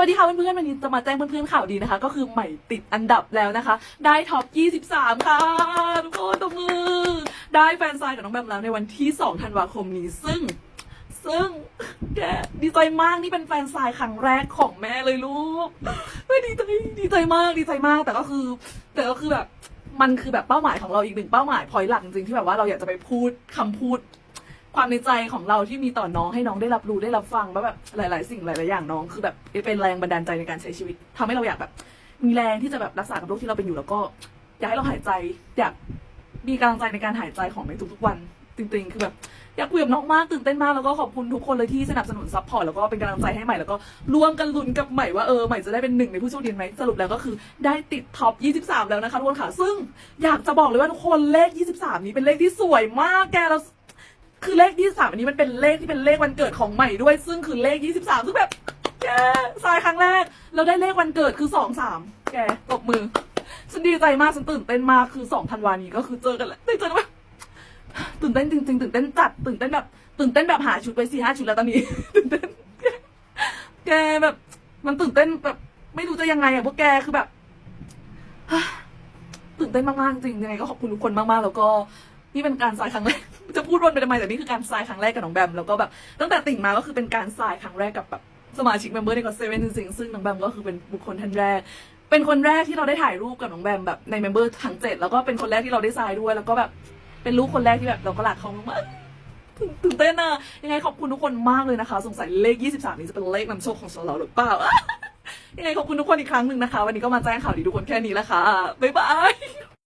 วัสดีค่ะเพื่อนๆวันนี้จะมาแจ้งเพื่อนๆข่าวดีนะคะ ก็คือใหม่ติดอันดับแล้วนะคะ ได้ท็อป 23 ค่ะทุกคนตบมือ ได้แฟนไซน์กับน้องแบมแล้วในวันที่ 2 ธันวาคมนี้ ซึ่ง ซึ่งแกดีใจมากนี่เป็นแฟนไซน์ครั้งแรกของแม่เลยลูกดีใจดีใจมากดีใจมากแต่ก็คือ แต่ก็คือแบบมันคือแบบเป้าหมายของเราอีกหนึ่งเป้าหมายพอยหลักจริงๆที่แบบว่าเราอยากจะไปพูดคำพูด ความในใจของเราที่มีต่อน้องให้น้องได้รับรู้ได้รับฟังว่าแบบหลาย ๆ สิ่งหลาย ๆ อย่างน้องคือแบบเป็นแรงบันดาลใจในการใช้ชีวิตทำให้เราอยากแบบ มีแรงที่จะแบบรักษากับโรคที่เราเป็นอยู่แล้วก็ อยากให้เราหายใจ อยากมีกำลังใจในการหายใจของในทุก ๆ วันจริง ๆ คือแบบอยากคุยกับน้องมากตื่นเต้นมากแล้วก็ขอบคุณทุกคนเลยที่สนับสนุนซัพพอร์ตแล้วก็เป็นกำลังใจให้ใหม่แล้วก็ร่วมกันลุ้นกับใหม่ว่าเออใหม่จะได้เป็นหนึ่งในผู้โชคดีไหมสรุปแล้วก็คือได้ติดท็อป 23 แล้วนะคะทุกคนค่ะ ซึ่งอยากจะบอกเลยว่าทุกคนเลข 23 นี้เป็นเลขที่สวยมากแกเรา คือเลข 23 อันนี้มันเป็นเลขที่เป็นเลขวันเกิดของใหม่ด้วย ซึ่งคือเลข 23 ซึ่งแบบแกทรายครั้งแรก เราได้เลขวันเกิดคือ 2 3 แกตบมือ ฉันดีใจมาก ฉันตื่นเต้นมาก คือ2ธันวานี้ก็คือเจอกันแล้วได้เจอกันแบบตื่นเต้นจริงๆตื่นเต้นจัด ตื่นเต้นแบบ ตื่นเต้นแบบหาชุดไปสี่ห้าชุดแล้วตอนนี้ ตื่นเต้น แกแบบ มันตื่นเต้นแบบ ไม่รู้จะยังไงอะพวกแกคือแบบตื่นเต้นมากๆจริงยังไงก็ขอบคุณทุกคนมากๆ แล้วก็ นี่เป็นการทรายครั้งแรก จะพูดวนไปทำไมแต่นี่คือการทรายครั้งแรกกับน้องแบม แล้วก็แบบตั้งแต่ติ่งมาก็คือเป็นการทรายครั้งแรกกับแบบสมาชิกเมมเบอร์ในกอเซเว่นจริงๆซึ่งน้องแบมก็คือเป็นบุคคลท่านแรก เป็นคนแรกที่เราได้ถ่ายรูปกับน้องแบมแบบในเมมเบอร์ทั้งเจ็ดแล้วก็เป็นคนแรกที่เราได้ทรายด้วย แล้วก็แบบเป็นลูกคนแรกที่แบบเราก็รักเขามากๆตื่นตื่นเต้นอะยังไงขอบคุณทุกคนมากเลยนะคะ สงสัยเลข 23 นี้จะเป็นเลขนำโชคของเราหรือเปล่า ยังไงขอบคุณทุกคนอีกครั้งหนึ่งนะคะ วันนี้ก็มาแจ้งข่าวดีทุกคนแค่นี้แหละค่ะบ๊ายบาย